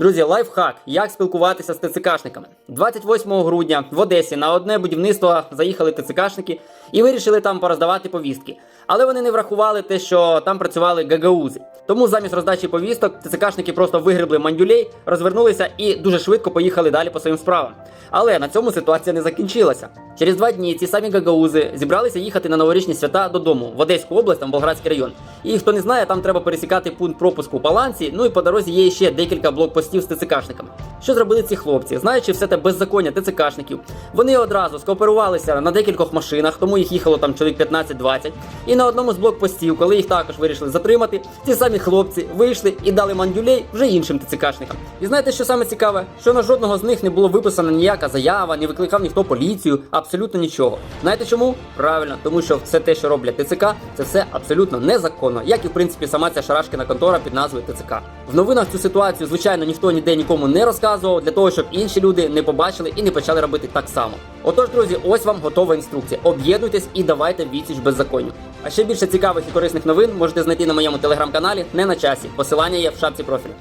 Друзі, лайфхак, як спілкуватися з ТЦКшниками. 28 грудня в Одесі на одне будівництво заїхали ТЦКшники і вирішили там пороздавати повістки. Але вони не врахували те, що там працювали гагаузи. Тому замість роздачі повісток ТЦКшники просто вигребли мандюлей, розвернулися і дуже швидко поїхали далі по своїм справам. Але на цьому ситуація не закінчилася. Через два дні ці самі гагаузи зібралися їхати на новорічні свята додому в Одеську область, там Болградський район. І хто не знає, там треба пересікати пункт пропуску Паланці. Ну і по дорозі є ще декілька блокпостів з ТЦКшниками. Що зробили ці хлопці? Знаючи все те беззаконня ТЦКшників, вони одразу скооперувалися на декількох машинах, тому їх їхало там чоловік 15-20. І на одному з блокпостів, коли їх також вирішили затримати, ці самі хлопці вийшли і дали мандюлей вже іншим ТЦКшникам. І знаєте, що саме цікаве? Що на жодного з них не було виписана ніяка заява, не викликав ніхто поліцію, абсолютно нічого. Знаєте чому? Правильно, тому що все те, що роблять ТЦК, це все абсолютно незаконно, як і в принципі сама ця шарашкина контора під назвою ТЦК. В новинах цю ситуацію, звичайно, ніхто ніде нікому не розказував для того, щоб інші люди не побачили і не почали робити так само. Отож, друзі, ось вам готова інструкція. Об'єднуйтесь і давайте відсіч беззаконню. А ще більше цікавих і корисних новин можете знайти на моєму телеграм-каналі не на часі. Посилання є в шапці профілю.